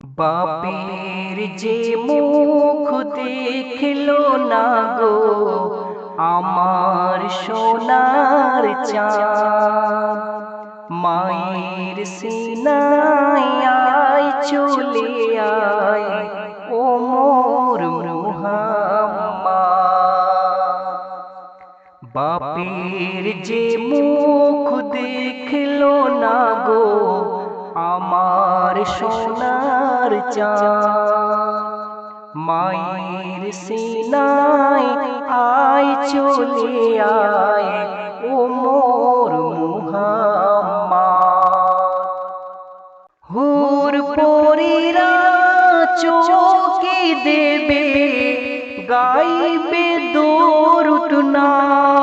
বাপের যে মুখ দেখল না গো, আমার সোনার চাঁদ। মায়ের সিনায় চলে আয়, ও মোর মুহাম্মদ বাপের যে মুখ দেখল না গো, আমার চাঁদ মায়ের সিনায় আয় চলে আয় ও মোর মুহাম্মদ। হুর পরীরা চোখে দেবে, গাইবে দোরুট নাথ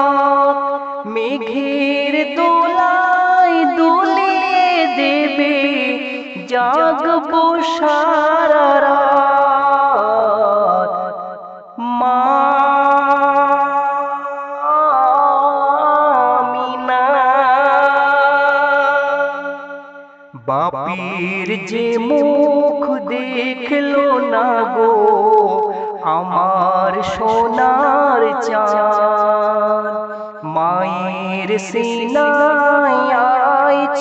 জাগবো সারা বাপির যে মুখ দেখল না গো, আমার সোনার চাঁদ। মায়ের সিনায়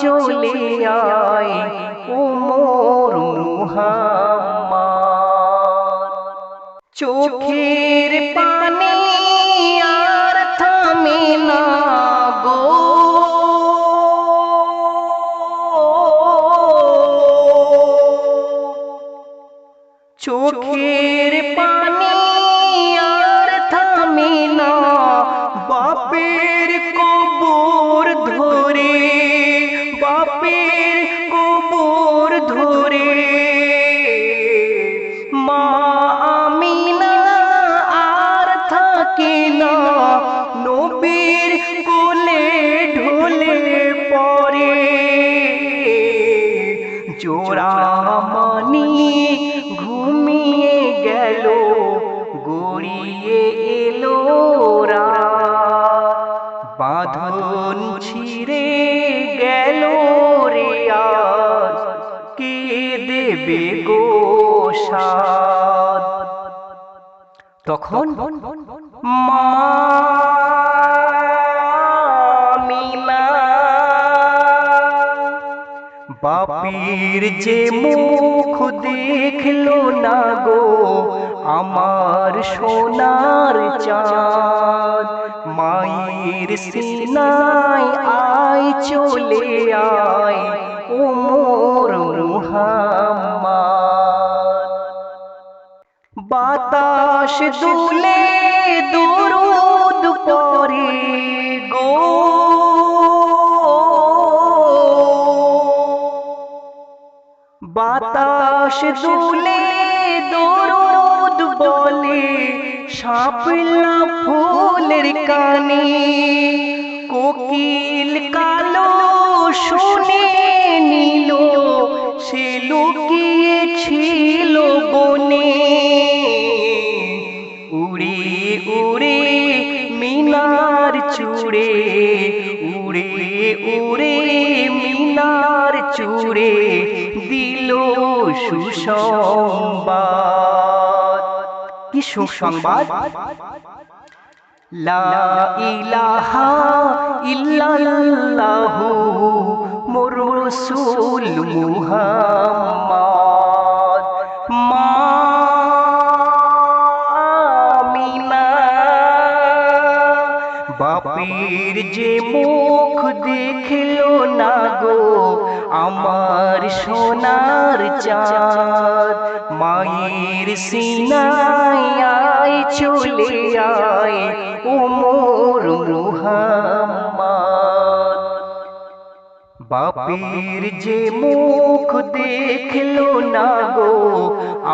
চলে আয় okay. তখন বাপির যে মুখ দেখল না গো, আমার সোনার চাঁদ। মায়ের সিনায় আয় চলে আয়। বাতাস দুলে দুরুদ পরে গো। বাতাস দুলে দুরুদ বলে সাপলা ফুলের কানে চুড়ে, উড়ে উড়ে মিনার চুড়ে দিল সুসংবাদ। কি সুসংবাদ? লা ইলাহা ইল্লাল্লাহু মোর রাসূল মুহাম্মদ। বাপের যে মুখ দেখল না গো আমার সোনার চাঁদ মায়ের সিনাই চলে আয় ও মোর মুহাম্মদ বাপের যে মুখ দেখল না গো,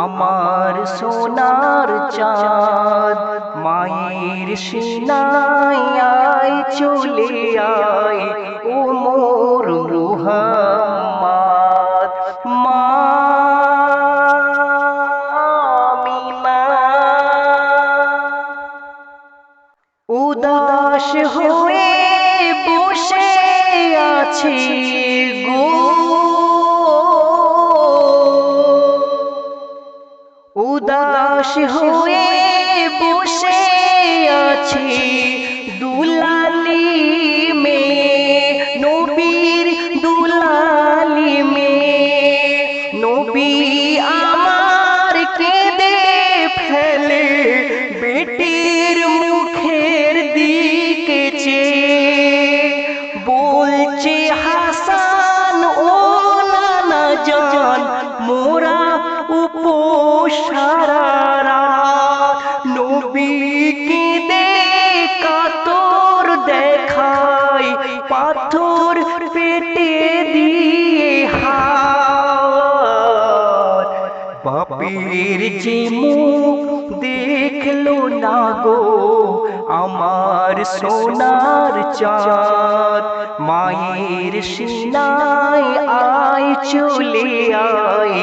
আমার সোনার চাঁদ, মায়ের আয় চলে আয়, ও মোর মুহাম্মদ মা। উদাস হয়ে কাছে গো। উদাস হয়ে বসে উপসারা নবীকে দে কাতর দেখাই, পাথর পেটে দিয়ে হাত। বাপের যে মুখ দেখল না গো আমার সোনার চাঁদ, মায়ের সিনায় আয়, চলে আয়,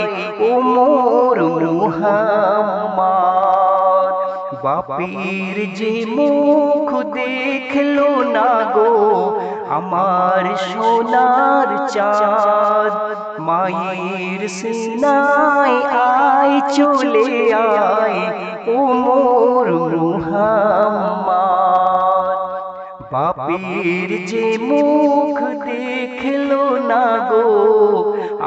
ও মোর বাপের যে মুখ দেখল না গো, আমার সোনার চাঁদ, মায়ের সিনায় আয়, চলে আয়, ও মোর মুহাম্মদ। বাপের যে মুখ দেখল না গো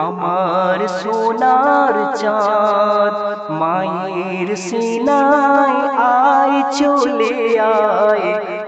আমার সোনার চাঁদ মায়ের সিনায় আয় চলে আয়।